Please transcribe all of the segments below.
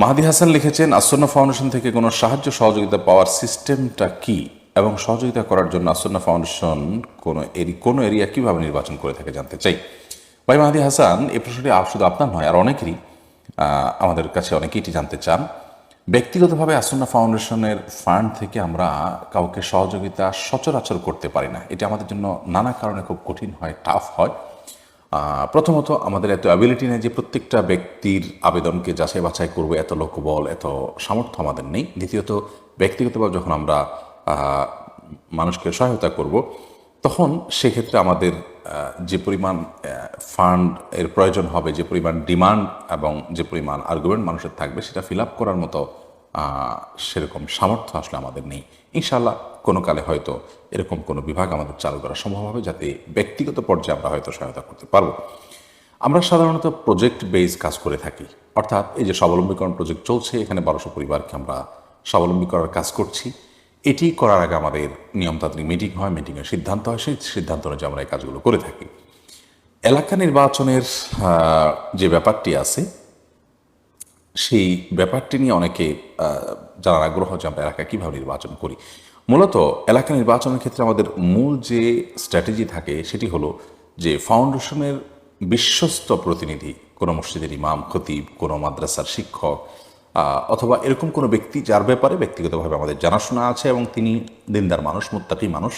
মাহাদি হাসান লিখেছেন, আসন্না ফাউন্ডেশন থেকে কোনো সাহায্য সহযোগিতা পাওয়ার সিস্টেমটা কি এবং সহযোগিতা করার জন্য আসন্না ফাউন্ডেশন কোনো এরি, কোনো এরিয়া কীভাবে নির্বাচন করে থাকে জানতে চাই। ভাই মাহাদি হাসান, এ প্রশ্নটি শুধু আপনার নয়, আর অনেকেরই আমাদের কাছে অনেকেই এটি জানতে চান। ব্যক্তিগতভাবে আসন্না ফাউন্ডেশনের ফান্ড থেকে আমরা কাউকে সহযোগিতা সচরাচর করতে পারি না। এটা আমাদের জন্য নানা কারণে খুব কঠিন হয় টাফ হয়। প্রথমত আমাদের এত অ্যাবিলিটি নেই যে প্রত্যেকটা ব্যক্তির আবেদনকে যাচাই বাছাই করব, এত লোকবল, এত সামর্থ্য আমাদের নেই। দ্বিতীয়ত, ব্যক্তিগতভাবে যখন আমরা মানুষকে সহায়তা করব, তখন সেক্ষেত্রে আমাদের যে পরিমাণ ফান্ড এর প্রয়োজন হবে, যে পরিমাণ ডিমান্ড এবং যে পরিমাণ আর্গুমেন্ট মানুষের থাকবে, সেটা ফিল আপ করার মতো সেরকম সামর্থ্য আসলে আমাদের নেই। ইনশাল্লাহ কোনো কালে হয়তো এরকম কোনো বিভাগ আমাদের চালু করা সম্ভব হবে যাতে ব্যক্তিগত পর্যায়ে আমরা হয়তো সহায়তা করতে পারব। আমরা সাধারণত প্রজেক্ট বেস কাজ করে থাকি। অর্থাৎ এই যে স্বাবলম্বীকরণ প্রজেক্ট চলছে, এখানে বারোশো পরিবারকে আমরা স্বাবলম্বী করার কাজ করছি। এটি করার আগে আমাদের নিয়মতান্ত্রিক মিটিং হয় মিটিংয়ের সিদ্ধান্ত হয়, সেই সিদ্ধান্ত অনুযায়ী আমরা এই কাজগুলো করে থাকি। এলাকা নির্বাচনের যে ব্যাপারটি আছে সেই ব্যাপারটি নিয়ে অনেকে জানার আগ্রহ যে আমরা এলাকা কীভাবে নির্বাচন করি। মূলত এলাকা নির্বাচনের ক্ষেত্রে আমাদের মূল যে স্ট্র্যাটেজি থাকে সেটি হলো যে ফাউন্ডেশনের বিশ্বস্ত প্রতিনিধি, কোনো মসজিদের ইমাম, খতিব, কোনো মাদ্রাসার শিক্ষক অথবা এরকম কোনো ব্যক্তি যার ব্যাপারে ব্যক্তিগতভাবে আমাদের জানাশোনা আছে এবং তিনি দিনদার মানুষ, মুত্তাকি মানুষ,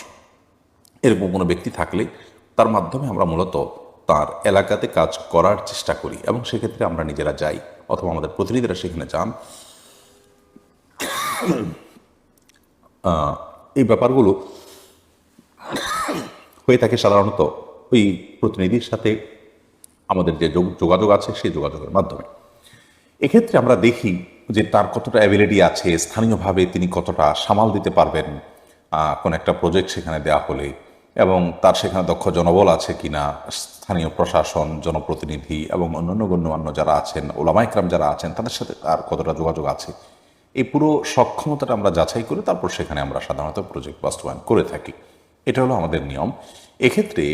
এরকম কোনো ব্যক্তি থাকলে তার মাধ্যমে আমরা মূলত তার এলাকাতে কাজ করার চেষ্টা করি এবং সেক্ষেত্রে আমরা নিজেরা যাই। অথবা আমাদের প্রতিনিধিরা সেখানে যান। এই ব্যাপারগুলো হয়ে থাকে সাধারণত ওই প্রতিনিধির সাথে আমাদের যে যোগ- যোগাযোগ আছে সেই যোগাযোগের মাধ্যমে। এক্ষেত্রে আমরা দেখি যে তার কতটা অ্যাবিলিটি আছে, স্থানীয়ভাবে তিনি কতটা সামাল দিতে পারবেন কোন একটা প্রজেক্ট সেখানে দেওয়া হলে। এবং তার সেখানে দক্ষ জনবল আছে কিনা, স্থানীয় প্রশাসন, জনপ্রতিনিধি এবং অন্যান্য গণ্যমান্য যারা আছেন ওলামাইকরাম যারা আছেন, তাদের সাথে তার কতটা যোগাযোগ আছে? এই পুরো সক্ষমতাটা আমরা যাচাই করে তারপর সেখানে আমরা সাধারণত প্রজেক্ট বাস্তবায়ন করে থাকি। এটা হলো আমাদের নিয়ম। এক্ষেত্রে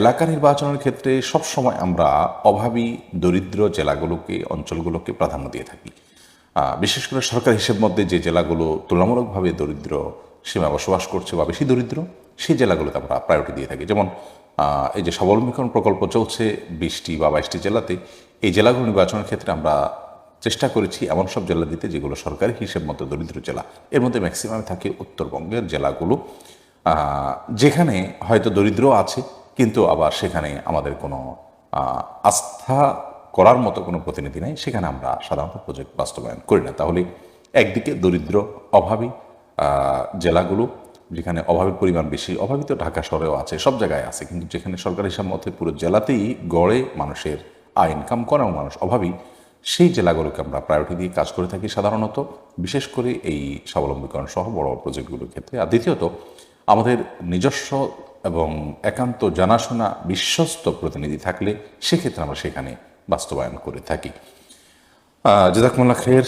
এলাকা নির্বাচনের ক্ষেত্রে সবসময় আমরা অভাবী, দরিদ্র জেলাগুলোকে, অঞ্চলগুলোকে প্রাধান্য দিয়ে থাকি। বিশেষ করে সরকার হিসেব মধ্যে যে জেলাগুলো তুলনামূলকভাবে দরিদ্র সীমা বসবাস করছে বা বেশি দরিদ্র সেই জেলাগুলোতে আমরা প্রায়োরিটি দিয়ে থাকি। যেমন এই যে সবলম্বীকরণ প্রকল্প চলছে বিশটি বা বাইশটি জেলাতে, এই জেলাগুলো নির্বাচনের ক্ষেত্রে আমরা চেষ্টা করেছি এমন সব জেলা দিতে যেগুলো সরকারি হিসেব মতো দরিদ্র জেলা। এর মধ্যে ম্যাক্সিমাম থাকে উত্তরবঙ্গের জেলাগুলো। যেখানে হয়তো দরিদ্র আছে, কিন্তু আবার সেখানে আমাদের কোনো আস্থা করার মতো কোনো প্রতিনিধি নেই, সেখানে আমরা সাধারণত প্রজেক্ট বাস্তবায়ন করি না। তাহলে একদিকে দরিদ্র অভাবী জেলাগুলো যেখানে অভাবের পরিমাণ বেশি অভাবী তো ঢাকা শহরেও আছে, সব জায়গায় আছে। কিন্তু যেখানে সরকারি হিসাব মতে পুরো জেলাতেই গড়ে মানুষের আয় ইনকাম করাও মানুষ অভাবী, সেই জেলাগুলোকে আমরা প্রায়োরিটি দিয়ে কাজ করে থাকি সাধারণত। বিশেষ করে এই স্বাবলম্বীকরণ সহ বড় বড় প্রজেক্টগুলোর ক্ষেত্রে। আর দ্বিতীয়ত, আমাদের নিজস্ব এবং একান্ত জানাশোনা বিশ্বস্ত প্রতিনিধি থাকলে সেক্ষেত্রে আমরা সেখানে বাস্তবায়ন করে থাকি। জেদাকমুল্লা খের।